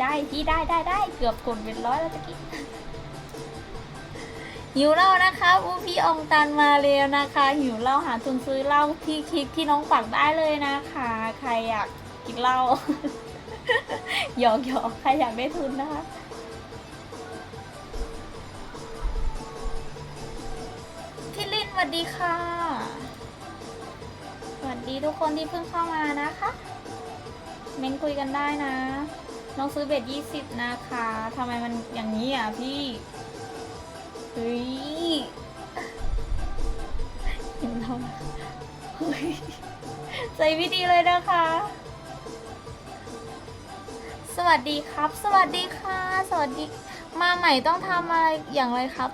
ได้พี่ได้ได้ได้เกือบกดเป็นร้อยแล้วตะกี้หิวเหล้านะคะอูพี่องตันมาเร็วนะคะ หิวเหล้าหาทุนซื้อเหล้าที่คลิกที่น้องปักได้เลยนะคะ ใครอยากกินเหล้าหยอกหยอกใครอยากได้ทุนนะคะพี่ลินสวัสดีค่ะสวัสดีทุกคนที่เพิ่งเข้ามานะคะ เม้นคุยกันได้นะ น้องซื้อเบ็ดยี่สิบนะคะทำไมมันอย่างนี้อะพี่เฮ้ยเห็นเราเฮ้ยใจไม่ดีเลยนะคะ สวัสดีครับ สวัสดีค่ะ สวัสดีมาใหม่ต้องทำอะไรอย่างไรครับ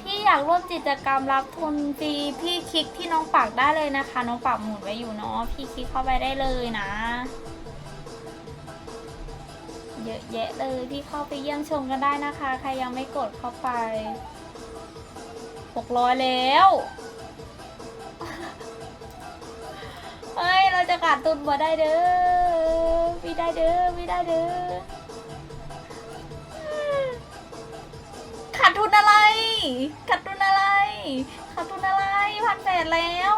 ที่อยากร่วมกิจกรรมรับทุนฟรีพี่คลิกที่น้องปักได้เลยนะคะ น้องปักหมุนไว้อยู่เนาะพี่คลิกเข้าไปได้เลยนะ เยอะแยะเลยพี่เข้าไปเยี่ยมชมกันได้นะคะ ใครยังไม่กดเข้าไปหกร้อยแล้วเฮ้ย เราจะขาดทุนบ่ได้เด้อไม่ได้เด้อไม่ได้เด้อขาดทุนอะไรขาดทุนอะไรขาดทุนอะไรพันแปดแล้ว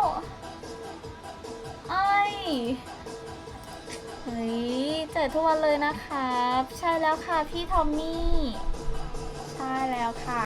ไอ้ยเฮ้ย เจอทุกวันเลยนะครับ ใช่แล้วค่ะพี่ทอมมี่ ใช่แล้วค่ะ